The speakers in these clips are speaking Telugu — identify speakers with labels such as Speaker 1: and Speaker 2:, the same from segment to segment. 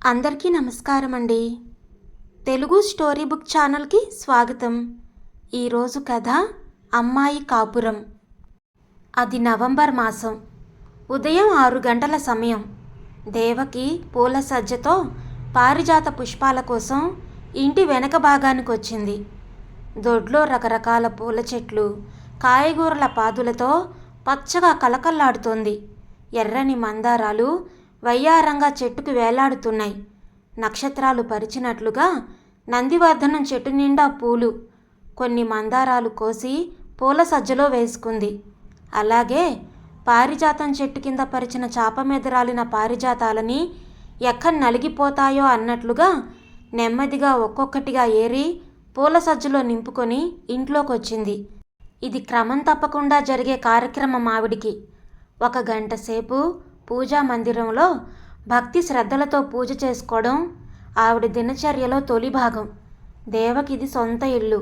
Speaker 1: అందరికీ నమస్కారం అండి తెలుగు స్టోరీ బుక్ ఛానల్కి స్వాగతం. ఈరోజు కథ అమ్మాయి కాపురం. అది నవంబర్ మాసం. ఉదయం ఆరు గంటల సమయం. దేవకి పూల సజ్జతో పారిజాత పుష్పాల కోసం ఇంటి వెనక భాగానికి వచ్చింది దొడ్లో రకరకాల పూల చెట్లు కాయగూరల పాదులతో పచ్చగా కలకల్లాడుతోంది ఎర్రని మందారాలు వయ్యారంగా చెట్టుకు వేలాడుతున్నాయి. నక్షత్రాలు పరిచినట్లుగా నందివర్ధనం చెట్టు నిండా పూలు. కొన్ని మందారాలు కోసి పూల సజ్జలో వేసుకుంది. అలాగే పారిజాతం చెట్టు కింద పరిచిన చాప మీద రాలిన పారిజాతాలని ఎక్కడ నలిగిపోతాయో అన్నట్లుగా నెమ్మదిగా ఒక్కొక్కటిగా ఏరి పూల సజ్జలో నింపుకొని ఇంట్లోకి వచ్చింది ఇది క్రమం తప్పకుండా జరిగే కార్యక్రమం ఆవిడికి. ఒక గంట సేపు పూజా మందిరంలో భక్తి శ్రద్ధలతో పూజ చేసుకోవడం ఆవిడ దినచర్యలో తొలి భాగం. దేవకిది సొంత ఇల్లు.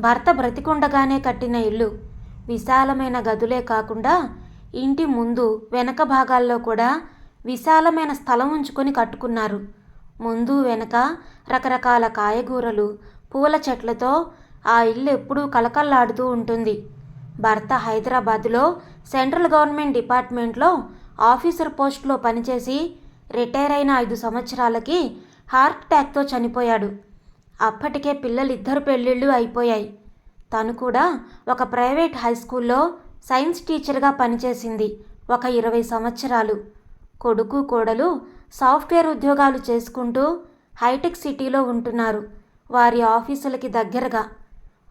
Speaker 1: భర్త బ్రతికుండగానే కట్టిన ఇల్లు. విశాలమైన గదులే కాకుండా ఇంటి ముందు వెనక భాగాల్లో కూడా విశాలమైన స్థలం ఉంచుకొని కట్టుకున్నారు. ముందు వెనక రకరకాల కాయగూరలు పూల చెట్లతో ఆ ఇల్లు ఎప్పుడూ కలకల్లాడుతూ ఉంటుంది. భర్త హైదరాబాద్లో సెంట్రల్ గవర్నమెంట్ డిపార్ట్మెంట్లో ఆఫీసర్ పోస్ట్లో పనిచేసి రిటైర్ అయిన ఐదు సంవత్సరాలకి హార్ట్ అటాక్తో చనిపోయాడు. అప్పటికే పిల్లలిద్దరు పెళ్ళిళ్ళు అయిపోయాయి. తను కూడా ఒక ప్రైవేట్ హై స్కూల్లో సైన్స్ టీచర్గా పనిచేసింది ఒక ఇరవై సంవత్సరాలు. కొడుకు కోడలు సాఫ్ట్వేర్ ఉద్యోగాలు చేసుకుంటూ హైటెక్ సిటీలో ఉంటున్నారు. వారి ఆఫీసులకి దగ్గరగా.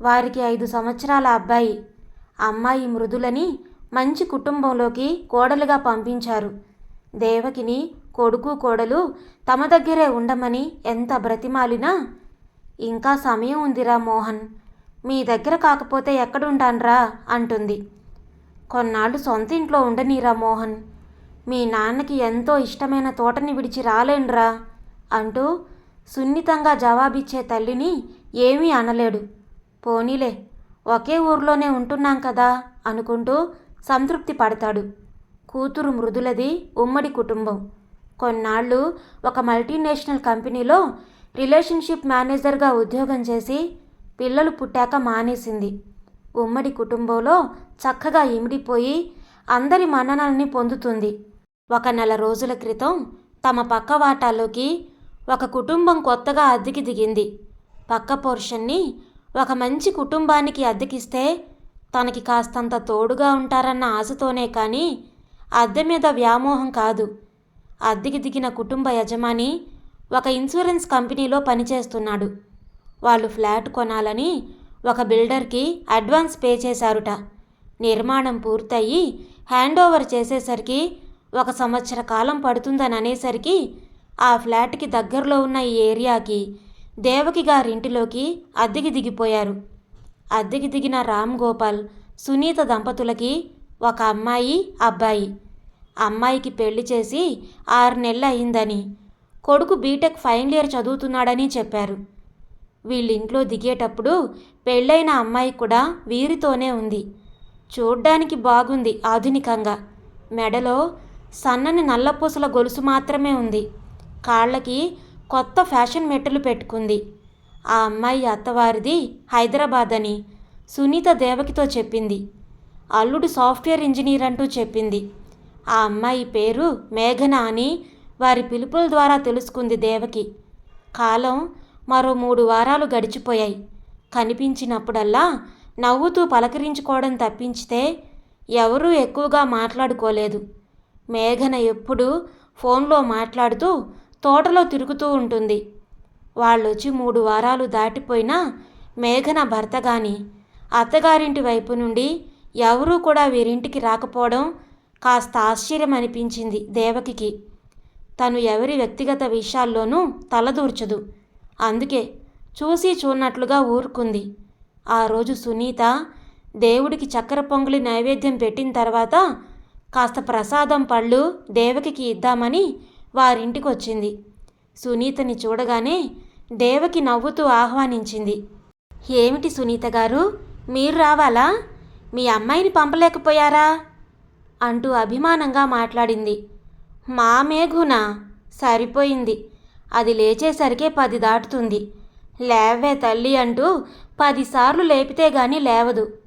Speaker 1: వారికి ఐదు సంవత్సరాల అబ్బాయి. అమ్మాయి మృదులని మంచి కుటుంబంలోకి కోడలుగా పంపించారు. దేవకిని కొడుకు కోడలు తమ దగ్గరే ఉండమని ఎంత బ్రతిమాలినా ఇంకా సమయం ఉందిరా మోహన్. మీ దగ్గర కాకపోతే ఎక్కడుంటాన్రా? అంటుంది. కొన్నాళ్ళు సొంత ఇంట్లో ఉండనీరా మోహన్. మీ నాన్నకి ఎంతో ఇష్టమైన తోటని విడిచి రాలేనురా అంటూ సున్నితంగా జవాబిచ్చే తల్లిని ఏమీ అనలేడు. పోనీలే ఒకే ఊర్లోనే ఉంటున్నాం కదా అనుకుంటూ సంతృప్తి పడతాడు. కూతురు మృదులది ఉమ్మడి కుటుంబం. కొన్నాళ్ళు ఒక మల్టీనేషనల్ కంపెనీలో రిలేషన్షిప్ మేనేజర్గా ఉద్యోగం చేసి పిల్లలు పుట్టాక మానేసింది. ఉమ్మడి కుటుంబంలో చక్కగా ఇమిడిపోయి అందరి మన్ననల్ని పొందుతుంది. ఒక నెల రోజుల క్రితం తమ పక్క వాటాలోకి ఒక కుటుంబం కొత్తగా అద్దెకి దిగింది. పక్క పోర్షన్ని ఒక మంచి కుటుంబానికి అద్దెకిస్తే తనకి కాస్తంత తోడుగా ఉంటారన్న ఆశతోనే కానీ అద్దె మీద వ్యామోహం కాదు. అద్దెకి దిగిన కుటుంబ యజమాని ఒక ఇన్సూరెన్స్ కంపెనీలో పనిచేస్తున్నాడు. వాళ్ళు ఫ్లాట్ కొనాలని ఒక బిల్డర్కి అడ్వాన్స్ పే చేశారుట. నిర్మాణం పూర్తయి హ్యాండ్ ఓవర్ చేసేసరికి ఒక సంవత్సర కాలం పడుతుందని అనేసరికి ఆ ఫ్లాట్కి దగ్గరలో ఉన్న ఈ ఏరియాకి దేవకి గారింటిలోకి అద్దెకి దిగిపోయారు. అద్దెకి దిగిన రామ్ గోపాల్ సునీత దంపతులకి ఒక అమ్మాయి అబ్బాయి. అమ్మాయికి పెళ్ళి చేసి ఆరు నెలలు అయిందని కొడుకు బీటెక్ ఫైనల్ ఇయర్ చదువుతున్నాడని చెప్పారు. వీళ్ళింట్లో దిగేటప్పుడు పెళ్ళైన అమ్మాయి కూడా వీరితోనే ఉంది. చూడ్డానికి బాగుంది ఆధునికంగా. మెడలో సన్నని నల్లపూసల గొలుసు మాత్రమే ఉంది. కాళ్ళకి కొత్త ఫ్యాషన్ మెట్టలు పెట్టుకుంది. ఆ అమ్మాయి అత్తవారిది హైదరాబాద్ అని సునీత దేవకితో చెప్పింది. అల్లుడు సాఫ్ట్వేర్ ఇంజనీర్ అంటూ చెప్పింది. ఆ అమ్మాయి పేరు మేఘన అని వారి పిలుపుల ద్వారా తెలుసుకుంది దేవకి. కాలం మరో మూడు వారాలు గడిచిపోయాయి. కనిపించినప్పుడల్లా నవ్వుతూ పలకరించుకోవడం తప్పించితే ఎవరూ ఎక్కువగా మాట్లాడుకోలేదు. మేఘన ఎప్పుడూ ఫోన్లో మాట్లాడుతూ తోటలో తిరుగుతూ ఉంటుంది. వాళ్ళొచ్చి మూడు వారాలు దాటిపోయినా మేఘన భర్త గాని అత్తగారింటి వైపు నుండి ఎవరూ కూడా వీరింటికి రాకపోవడం కాస్త ఆశ్చర్యం అనిపించింది దేవకికి. తను ఎవరి వ్యక్తిగత విషయాల్లోనూ తలదూర్చదు. అందుకే చూసి చూన్నట్లుగా ఊరుకుంది. ఆ రోజు సునీత దేవుడికి చక్కెర పొంగలి నైవేద్యం పెట్టిన తర్వాత కాస్త ప్రసాదం పళ్ళు దేవకికి ఇద్దామని వారింటికి వచ్చింది సునీతని చూడగానే దేవకి నవ్వుతూ ఆహ్వానించింది. ఏమిటి సునీత గారు? మీరు రావాలా? మీ అమ్మాయిని పంపలేకపోయారా? అంటూ అభిమానంగా మాట్లాడింది. మా మేఘునా? సరిపోయింది. అది లేచేసరికే పది దాటుతుంది. లేవే తల్లి అంటూ పదిసార్లు లేపితే గాని లేవదు.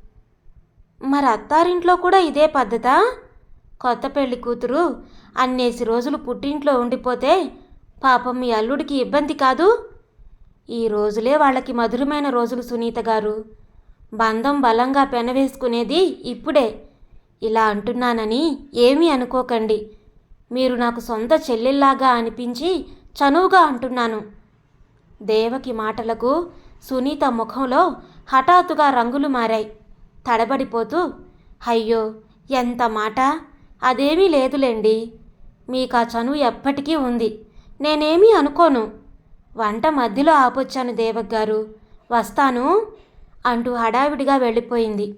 Speaker 1: మరి అత్తారింట్లో కూడా ఇదే పద్ధతా? కొత్త పెళ్ళి కూతురు అన్నేసి రోజులు పుట్టింట్లో ఉండిపోతే పాపం మీ అల్లుడికి ఇబ్బంది కాదు? ఈ రోజులే వాళ్ళకి మధురమైన రోజులు సునీత గారు. బంధం బలంగా పెనవేసుకునేది ఇప్పుడే. ఇలా అంటున్నానని ఏమీ అనుకోకండి. మీరు నాకు సొంత చెల్లెల్లాగా అనిపించి చనువుగా అంటున్నాను. దేవకి మాటలకు సునీత ముఖంలో హఠాత్తుగా రంగులు మారాయి. తడబడిపోతూ అయ్యో ఎంత మాట! అదేమీ లేదులేండి. మీకు ఆ చనువు ఎప్పటికీ ఉంది. నేనేమీ అనుకోను. వంట మధ్యలో ఆపొచ్చాను దేవక్ గారు వస్తాను అంటూ హడావిడిగా వెళ్ళిపోయింది.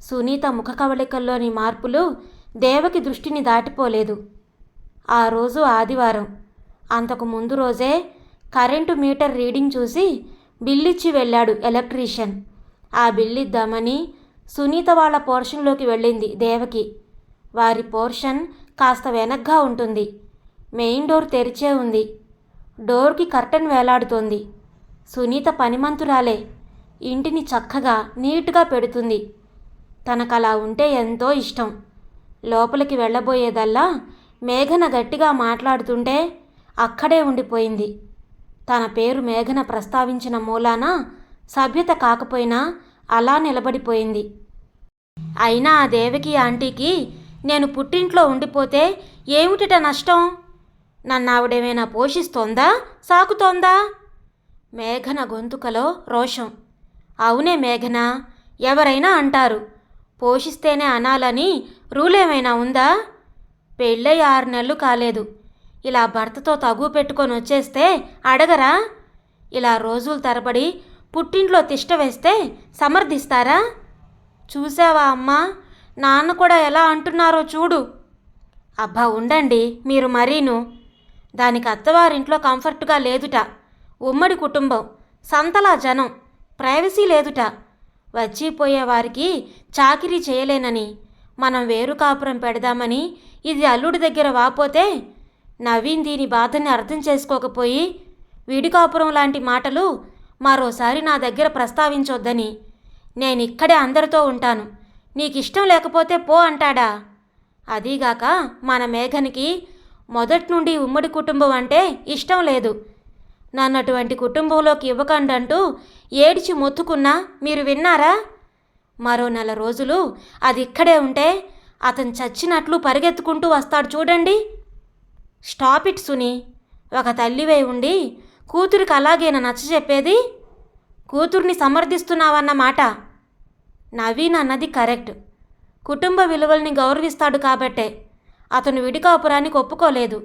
Speaker 1: సునీత ముఖ కవళికల్లోని మార్పులు దేవకి దృష్టిని దాటిపోలేదు. ఆ రోజు ఆదివారం. అంతకు ముందు రోజే కరెంటు మీటర్ రీడింగ్ చూసి బిల్లిచ్చి వెళ్ళాడు ఎలక్ట్రీషియన్. ఆ బిల్లిద్దామని సునీత వాళ్ళ పోర్షన్లోకి వెళ్ళింది దేవకి. వారి పోర్షన్ కాస్త వెనక్గా ఉంటుంది. మెయిన్ డోర్ తెరిచే ఉంది. డోర్కి కర్టెన్ వేలాడుతోంది. సునీత పనిమంతురాలే. ఇంటిని చక్కగా నీట్గా పెడుతుంది. తనకలా ఉంటే ఎంతో ఇష్టం. లోపలికి వెళ్ళబోయేదల్లా మేఘన గట్టిగా మాట్లాడుతుంటే అక్కడే ఉండిపోయింది. తన పేరు మేఘన ప్రస్తావించిన మూలాన సభ్యత కాకపోయినా అలా నిలబడిపోయింది. అయినా ఆ దేవకి ఆంటీకి నేను పుట్టింట్లో ఉండిపోతే ఏమిటిట నష్టం? నన్ను ఆవిడేమైనా పోషిస్తోందా? సాకుతోందా? మేఘన గొంతుకలో రోషం. అవునే మేఘన? ఎవరైనా అంటారు. పోషిస్తేనే అనాలని రూల్ ఏమైనా ఉందా? పెళ్ళై ఆరు నెలలు కాలేదు. ఇలా భర్తతో తగు పెట్టుకొని వచ్చేస్తే అడగరా? ఇలా రోజులు తరబడి పుట్టింట్లో తిష్ట వేస్తే సమర్థిస్తారా? చూసావా అమ్మా? నాన్న కూడా ఎలా అంటున్నారో చూడు. అబ్బా ఉండండి. మీరు మరీను. దానికి అత్తవారింట్లో కంఫర్ట్గా లేదుట. ఉమ్మడి కుటుంబం సంతలా జనం ప్రైవసీ లేదుట. వచ్చిపోయే వారికి చాకిరీ చేయలేనని మనం వేరు కాపురం పెడదామని ఇది అల్లుడి దగ్గర వాపోతే నవీన్ దీని బాధని అర్థం చేసుకోకపోయి విడికాపురం లాంటి మాటలు మరోసారి నా దగ్గర ప్రస్తావించొద్దని. నేను ఇక్కడే అందరితో ఉంటాను. నీకిష్టం లేకపోతే పో అంటాడా? అదీగాక మన మేఘనికి మొదటి నుండి ఉమ్మడి కుటుంబం అంటే ఇష్టం లేదు. నన్ను అటువంటి కుటుంబంలోకి ఇవ్వకండంటూ ఏడిచి మొత్తుకున్నా మీరు విన్నారా? మరో నెల రోజులు అది ఇక్కడే ఉంటే అతను చచ్చినట్లు పరిగెత్తుకుంటూ వస్తాడు చూడండి. Stop it Suni. ఒక తల్లివై ఉండి కూతురికి అలాగేనా నచ్చ చెప్పేది? కూతుర్ని సమర్థిస్తున్నావన్న మాట. నవీన్ అన్నది కరెక్ట్. కుటుంబ విలువల్ని గౌరవిస్తాడు కాబట్టే. అతను విడికాపురానికి ఒప్పుకోలేదు.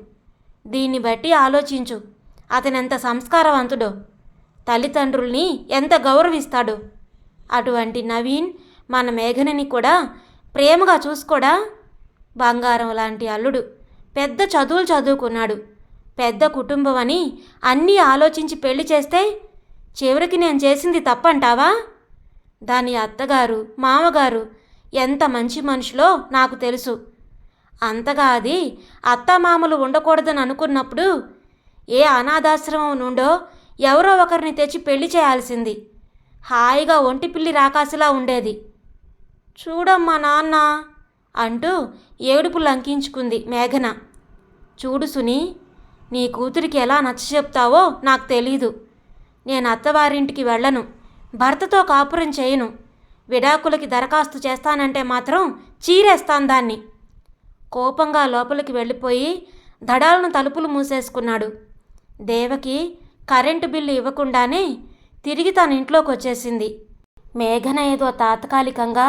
Speaker 1: దీన్ని బట్టి ఆలోచించు. అతనెంత సంస్కారవంతుడో. తల్లిదండ్రుల్ని ఎంత గౌరవిస్తాడో. అటువంటి నవీన్ మన మేఘనని కూడా ప్రేమగా చూసుకోడా? బంగారం లాంటి అల్లుడు. పెద్ద చదువులు చదువుకున్నాడు. పెద్ద కుటుంబం అని అన్నీ ఆలోచించి పెళ్ళి చేస్తే చివరికి నేను చేసింది తప్పంటావా? దాని అత్తగారు మామగారు ఎంత మంచి మనుషులో నాకు తెలుసు. అంతగా అది అత్తమామలు ఉండకూడదని అనుకున్నప్పుడు ఏ అనాథాశ్రమం నుండో ఎవరో ఒకరిని తెచ్చి పెళ్ళి చేయాల్సింది. హాయిగా ఒంటి పిల్లి రాకాసిలా ఉండేది. చూడమ్మా నాన్న అంటూ ఏడుపు లంకించుకుంది మేఘన. చూడు సుని నీ కూతురికి ఎలా నచ్చ చెప్తావో నాకు తెలీదు. నేను అత్తవారింటికి వెళ్ళను. భర్తతో కాపురం చేయను. విడాకులకి దరఖాస్తు చేస్తానంటే మాత్రం చీరేస్తాను దాన్ని. కోపంగా లోపలికి వెళ్ళిపోయి దడాలను తలుపులు మూసేసుకున్నాడు. దేవకి కరెంటు బిల్లు ఇవ్వకుండానే తిరిగి తన ఇంట్లోకి వచ్చేసింది మేఘన ఏదో తాత్కాలికంగా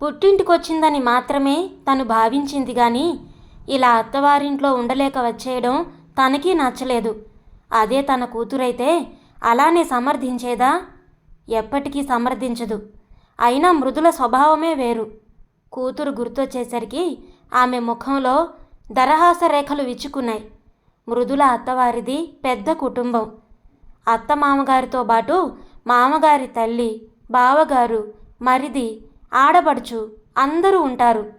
Speaker 1: పుట్టింటికొచ్చిందని మాత్రమే తను భావించింది కానీ ఇలా అత్తవారింట్లో ఉండలేక వచ్చేయడం తనకి నచ్చలేదు. అదే తన కూతురైతే అలానే సమర్థించేదా? ఎప్పటికీ సమర్థించదు. అయినా మృదుల స్వభావమే వేరు. కూతురు గుర్తొచ్చేసరికి ఆమె ముఖంలో దరహాస రేఖలు విచ్చుకున్నాయి. మృదుల అత్తవారిది పెద్ద కుటుంబం. అత్త మామగారితో పాటు మామగారి తల్లి బావగారు మరిది ఆడబడుచు అందరూ ఉంటారు.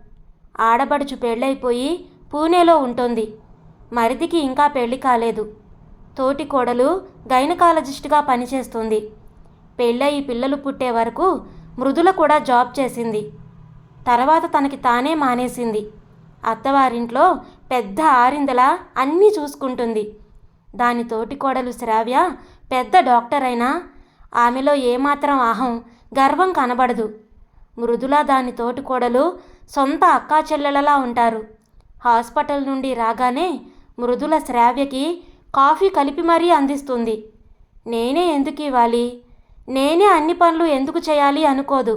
Speaker 1: ఆడబడుచు పెళ్ళైపోయి పూణేలో ఉంటుంది. మరిదికి ఇంకా పెళ్ళి కాలేదు. తోటి కోడలు గైనకాలజిస్ట్గా పనిచేస్తుంది. పెళ్ళయి పిల్లలు పుట్టే వరకు మృదుల కూడా జాబ్ చేసింది. తర్వాత తనకి తానే మానేసింది. అత్తవారింట్లో పెద్ద ఆరిందలా అన్నీ చూసుకుంటుంది. దాని తోటి కోడలు శ్రావ్య పెద్ద డాక్టర్ అయినా ఆమెలో ఏమాత్రం అహం గర్వం కనబడదు. మృదుల దాని తోటి కోడలు సొంత అక్కా చెల్లెలలా ఉంటారు. హాస్పిటల్ నుండి రాగానే మృదుల శ్రావ్యకి కాఫీ కలిపి మరీ అందిస్తుంది. నేనే ఎందుకు ఇవ్వాలి? నేనే అన్ని పనులు ఎందుకు చేయాలి అనుకోదు.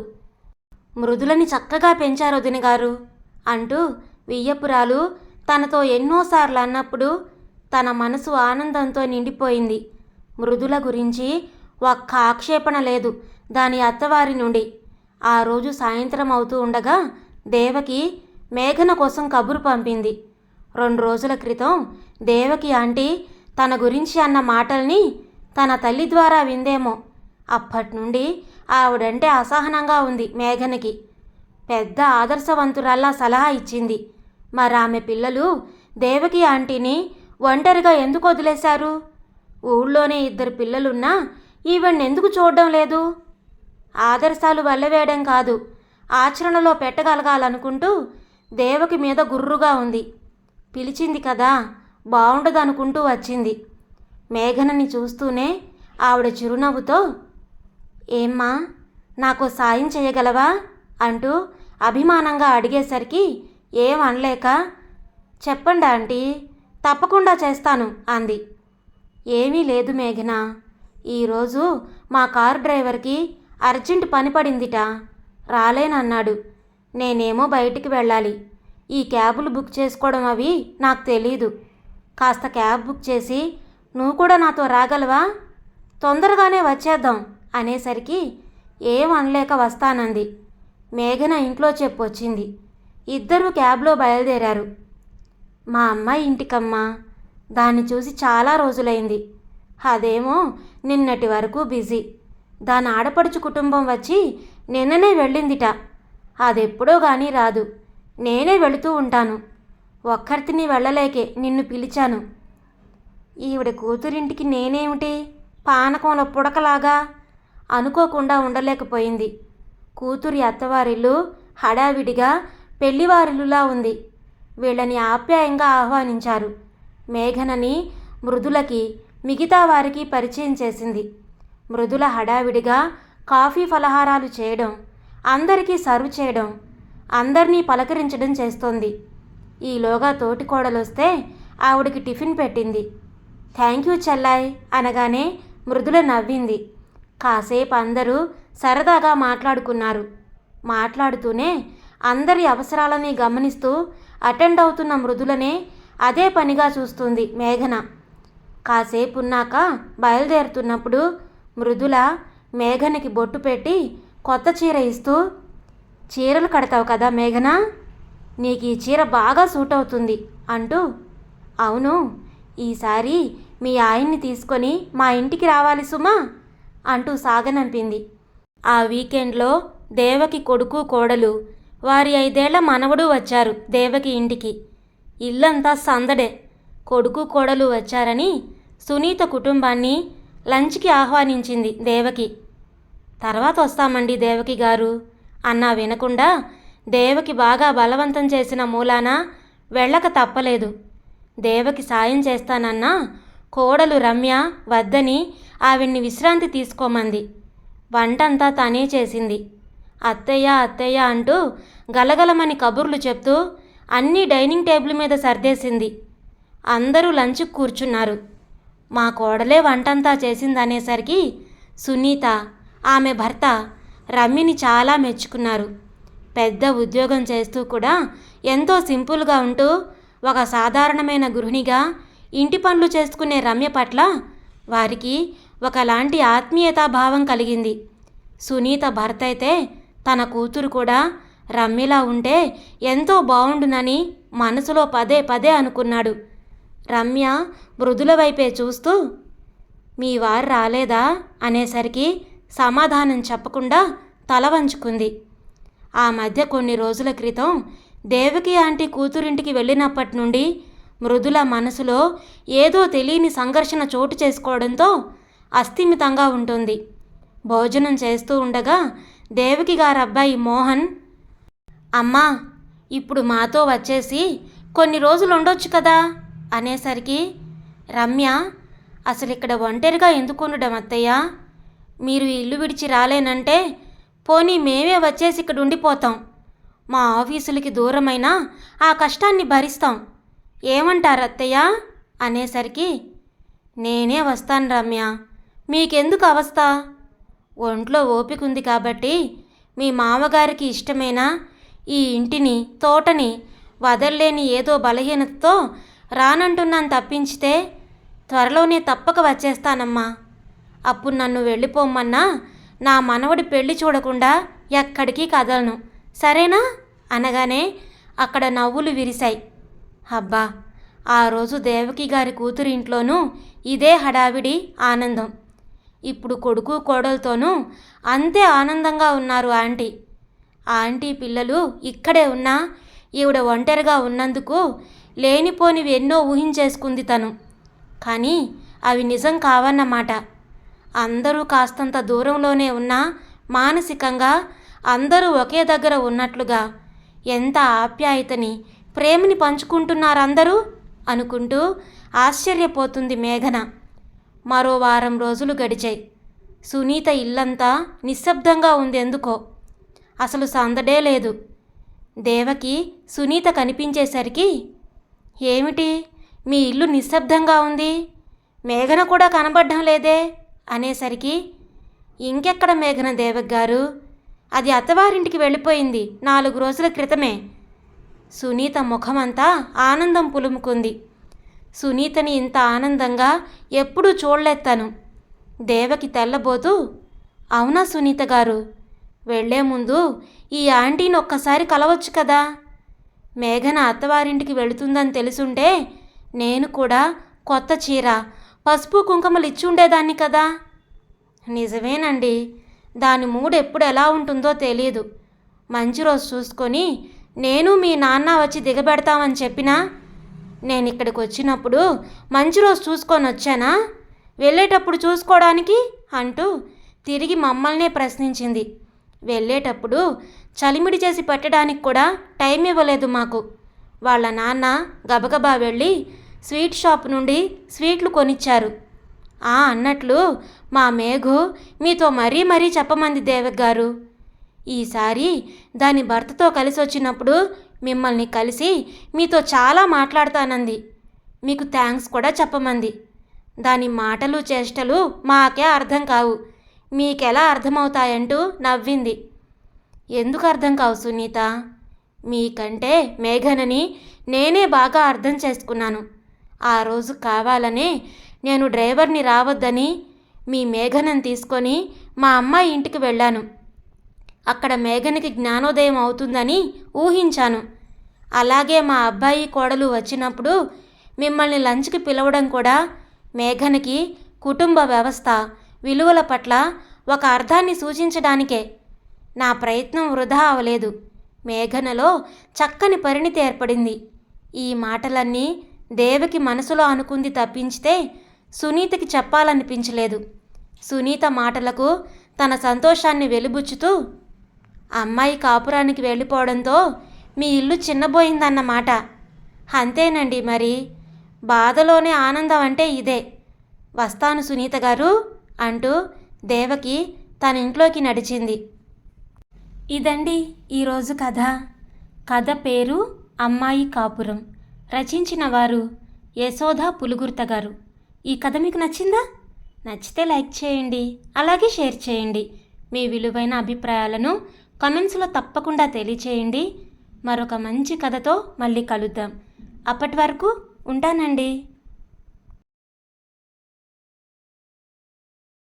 Speaker 1: మృదులని చక్కగా పెంచారు వదిన గారు అంటూ వియ్యపురాలు తనతో ఎన్నోసార్లు అన్నప్పుడు తన మనసు ఆనందంతో నిండిపోయింది. మృదుల గురించి ఒక్క ఆక్షేపణ లేదు దాని అత్తవారి నుండి. ఆ రోజు సాయంత్రం అవుతూ ఉండగా దేవకి మేఘన కోసం కబురు పంపింది. రెండు రోజుల క్రితం దేవకి ఆంటీ తన గురించి అన్న మాటల్ని తన తల్లి ద్వారా విందేమో. అప్పటి నుండి ఆవిడంటే అసహనంగా ఉంది మేఘనకి. పెద్ద ఆదర్శవంతురాల్లా సలహా ఇచ్చింది. మరి ఆమె పిల్లలు దేవకి ఆంటీని ఒంటరిగా ఎందుకు వదిలేశారు? ఊళ్ళోనే ఇద్దరు పిల్లలున్నా ఈవెన్ ఎందుకు చూడడం లేదు? ఆదర్శాలు వల్లవేయడం కాదు ఆచరణలో పెట్టగలగాలనుకుంటూ దేవకి మీద గుర్రుగా ఉంది. పిలిచింది కదా బాగుండదనుకుంటూ వచ్చింది. మేఘనని చూస్తూనే ఆవిడ చిరునవ్వుతో ఏమ్మా నాకు సాయం చేయగలవా? అంటూ అభిమానంగా అడిగేసరికి ఏం అనలేక చెప్పండి ఆంటీ తప్పకుండా చేస్తాను అంది. ఏమీ లేదు మేఘన ఈరోజు మా కారు డ్రైవర్కి అర్జెంట్ పని పడిందిట రాలేనన్నాడు. నేనేమో బయటికి వెళ్ళాలి. ఈ క్యాబులు బుక్ చేసుకోవడం అవి నాకు తెలీదు. కాస్త క్యాబ్ బుక్ చేసి నువ్వు కూడా నాతో రాగలవా? తొందరగానే వచ్చేద్దాం అనేసరికి ఏం అనలేక వస్తానంది. మేఘన ఇంట్లో చెప్పొచ్చింది. ఇద్దరూ క్యాబ్లో బయలుదేరారు. మా అమ్మాయి ఇంటికమ్మా దాన్ని చూసి చాలా రోజులైంది. అదేమో నిన్నటి వరకు బిజీ. దాని ఆడపడుచు కుటుంబం వచ్చి నిన్ననే వెళ్ళిందిట. అదెప్పుడో కానీ రాదు. నేనే వెళుతూ ఉంటాను. ఒక్కరితిని వెళ్ళలేకే నిన్ను పిలిచాను. ఈవిడ కూతురింటికి నేనేమిటి? పానకంలో పుడకలాగా అనుకోకుండా ఉండలేకపోయింది. కూతురి అత్తవారిల్లు హడావిడిగా పెళ్ళివారులులా ఉంది. వీళ్ళని ఆప్యాయంగా ఆహ్వానించారు. మేఘనని మృదులకి మిగతా వారికి పరిచయం చేసింది. మృదుల హడావిడిగా కాఫీ ఫలహారాలు చేయడం అందరికీ సర్వ్ చేయడం అందరినీ పలకరించడం చేస్తోంది. ఈలోగా తోటికోడలొస్తే ఆవిడికి టిఫిన్ పెట్టింది. థ్యాంక్ యూ చెల్లాయ్ అనగానే మృదుల నవ్వింది. కాసేపు అందరూ సరదాగా మాట్లాడుకున్నారు. మాట్లాడుతూనే అందరి అవసరాలని గమనిస్తూ అటెండ్ అవుతున్న మృదులనే అదే పనిగా చూస్తుంది మేఘన. కాసేపున్నాక బయలుదేరుతున్నప్పుడు మృదుల మేఘనకి బొట్టు పెట్టి కొత్త చీర ఇస్తూ చీరలు కడతావు కదా మేఘన? నీకు ఈ చీర బాగా సూట్ అవుతుంది అంటూ అవును ఈసారి మీ ఆయన్ని తీసుకొని మా ఇంటికి రావాలి సుమా అంటూ సాగనంపింది. ఆ వీకెండ్లో దేవకి కొడుకు కోడలు వారి ఐదేళ్ళ మనవడు వచ్చారు దేవకి ఇంటికి. ఇల్లంతా సందడే. కొడుకు కోడలు వచ్చారని సునీత కుటుంబాన్ని లంచ్కి ఆహ్వానించింది దేవకి. తర్వాత వస్తామండి దేవకి గారు అన్నా వినకుండా దేవకి బాగా బలవంతం చేసిన మూలాన వెళ్ళక తప్పలేదు. దేవకి సాయం చేస్తానన్నా కోడలు రమ్య వద్దని ఆవిడ్ని విశ్రాంతి తీసుకోమంది. వంటంతా తనే చేసింది. అత్తయ్య అత్తయ్య అంటూ గలగలమని కబుర్లు చెప్తూ అన్నీ డైనింగ్ టేబుల్ మీద సర్దేసింది. అందరూ లంచ్ కూర్చున్నారు. మా కోడలే వంటంతా చేసిందనేసరికి సునీత ఆమె భర్త రమ్మిని చాలా మెచ్చుకున్నారు. పెద్ద ఉద్యోగం చేస్తూ కూడా ఎంతో సింపుల్గా ఉంటూ ఒక సాధారణమైన గృహిణిగా ఇంటి పనులు చేసుకునే రమ్య పట్ల వారికి ఒకలాంటి ఆత్మీయతాభావం కలిగింది. సునీత భర్త అయితే తన కూతురు కూడా రమ్యలా ఉంటే ఎంతో బాగుండునని మనసులో పదే పదే అనుకున్నాడు. రమ్య మృదుల వైపే చూస్తూ మీ వారు రాలేదా? అనేసరికి సమాధానం చెప్పకుండా తల వంచుకుంది. ఆ మధ్య కొన్ని రోజుల క్రితం దేవకి ఆంటీ కూతురింటికి వెళ్ళినప్పటి నుండి మృదుల మనసులో ఏదో తెలియని సంఘర్షణ చోటు చేసుకోవడంతో అస్థిమితంగా ఉంటుంది. భోజనం చేస్తూ ఉండగా దేవకి గారి అబ్బాయి మోహన్ అమ్మా ఇప్పుడు మాతో వచ్చేసి కొన్ని రోజులు ఉండొచ్చు కదా? అనేసరికి రమ్య అసలు ఇక్కడ ఒంటరిగా ఎందుకు ఉండడం అత్తయ్య? మీరు ఇల్లు విడిచి రాలేనంటే పోనీ మేమే వచ్చేసి ఇక్కడ ఉండిపోతాం. మా ఆఫీసులకి దూరమైన ఆ కష్టాన్ని భరిస్తాం. ఏమంటారు అత్తయ్య? అనేసరికి నేనే వస్తాను రమ్య. మీకెందుకు అవస్థ? ఒంట్లో ఓపిక ఉంది కాబట్టి మీ మామగారికి ఇష్టమైన? ఈ ఇంటిని తోటని వదల్లేని ఏదో బలహీనతతో రానంటున్నాను తప్పించితే త్వరలోనే తప్పక వచ్చేస్తానమ్మా. అప్పుడు నన్ను వెళ్ళిపోమ్మన్నా నా మనవడి పెళ్ళి చూడకుండా ఎక్కడికి కదలను. సరేనా? అనగానే అక్కడ నవ్వులు విరిశాయి. అబ్బా ఆ రోజు దేవకి గారి కూతురింట్లోనూ ఇదే హడావిడి ఆనందం. ఇప్పుడు కొడుకు కోడలతోనూ అంతే ఆనందంగా ఉన్నారు ఆంటీ. ఆంటీ పిల్లలు ఇక్కడే ఉన్నా ఈవిడ ఒంటరిగా ఉన్నందుకు లేనిపోనివి ఎన్నో ఊహించేసుకుంది తను. కానీ అవి నిజం కావన్నమాట. అందరూ కాస్తంత దూరంలోనే ఉన్నా మానసికంగా అందరూ ఒకే దగ్గర ఉన్నట్లుగా ఎంత ఆప్యాయతని ప్రేమని పంచుకుంటున్నారు అందరూ అనుకుంటూ ఆశ్చర్యపోతుంది మేఘన. మరో వారం రోజులు గడిచాయి. సునీత ఇల్లంతా నిశ్శబ్దంగా ఉంది ఎందుకో అసలు సందడే లేదు. దేవకి సునీత కనిపించేసరికి ఏమిటి? మీ ఇల్లు నిశ్శబ్దంగా ఉంది. మేఘన కూడా కనబడడం లేదే? అనేసరికి ఇంకెక్కడ మేఘన దేవక్ గారు? అది అత్తవారింటికి వెళ్ళిపోయింది నాలుగు రోజుల క్రితమే. సునీత ముఖమంతా ఆనందం పులుముకుంది. సునీతని ఇంత ఆనందంగా ఎప్పుడూ చూడలేత్తాను. దేవకి తెల్లబోతూ అవునా సునీత గారు? వెళ్ళే ముందు ఈ ఆంటీని ఒక్కసారి కలవచ్చు కదా? మేఘన అత్తవారింటికి వెళుతుందని తెలుసుంటే నేను కూడా కొత్త చీర పసుపు కుంకుమలు ఇచ్చి ఉండేదాన్ని కదా? నిజమేనండి. దాని మూడు ఎప్పుడు ఎలా ఉంటుందో తెలియదు మంచి రోజు చూసుకొని నేను మీ నాన్న వచ్చి దిగబెడతామని చెప్పినా నేను ఇక్కడికి వచ్చినప్పుడు మంచి రోజు చూసుకొని వచ్చానా వెళ్ళేటప్పుడు చూసుకోవడానికి అంటూ తిరిగి మమ్మల్నే ప్రశ్నించింది. వెళ్ళేటప్పుడు చలిమిడి చేసి పెట్టడానికి కూడా టైం ఇవ్వలేదు మాకు. వాళ్ళ నాన్న గబగబా వెళ్ళి స్వీట్ షాప్ నుండి స్వీట్లు కొనిచ్చారు. ఆ అన్నట్లు మా మేఘు మీతో మరీ మరీ చెప్పమంది దేవక్ గారు ఈసారి దాని భర్తతో కలిసి వచ్చినప్పుడు మిమ్మల్ని కలిసి మీతో చాలా మాట్లాడతానంది. మీకు థ్యాంక్స్ కూడా చెప్పమంది. దాని మాటలు చేష్టలు మాకే అర్థం కావు. మీకెలా అర్థమవుతాయంటూ నవ్వింది. ఎందుకు అర్థం కావు సునీత? మీకంటే మేఘనని నేనే బాగా అర్థం చేసుకున్నాను. ఆ రోజు కావాలనే నేను డ్రైవర్ని రావద్దని మీ మేఘనని తీసుకొని మా అమ్మాయి ఇంటికి వెళ్ళాను. అక్కడ మేఘనకి జ్ఞానోదయం అవుతుందని ఊహించాను. అలాగే మా అబ్బాయి కోడలు వచ్చినప్పుడు మిమ్మల్ని లంచ్కి పిలవడం కూడా మేఘనకి కుటుంబ వ్యవస్థ విలువల పట్ల ఒక అర్థాన్ని సూచించడానికే. నా ప్రయత్నం వృధా అవలేదు. మేఘనలో చక్కని పరిణితి ఏర్పడింది. ఈ మాటలన్నీ దేవకి మనసులో అనుకుంది తప్పించితే సునీతకి చెప్పాలనిపించలేదు. సునీత మాటలకు తన సంతోషాన్ని వెలిబుచ్చుతూ అమ్మాయి కాపురానికి వెళ్ళిపోవడంతో మీ ఇల్లు చిన్నబోయిందన్నమాట. అంతేనండి మరి. బాధలోనే ఆనందం అంటే ఇదే. వస్తాను సునీత గారు అంటూ దేవకి తన ఇంట్లోకి నడిచింది. ఇదండి ఈరోజు కథ. కథ పేరు అమ్మాయి కాపురం. రచించిన వారు యశోధ పులుగుర్త గారు. ఈ కథ మీకు నచ్చిందా? నచ్చితే లైక్ చేయండి అలాగే షేర్ చేయండి. మీ విలువైన అభిప్రాయాలను కమెంట్స్లో తప్పకుండా తెలియచేయండి. మరొక మంచి కథతో మళ్ళీ కలుద్దాం. అప్పటి వరకు ఉంటానండి.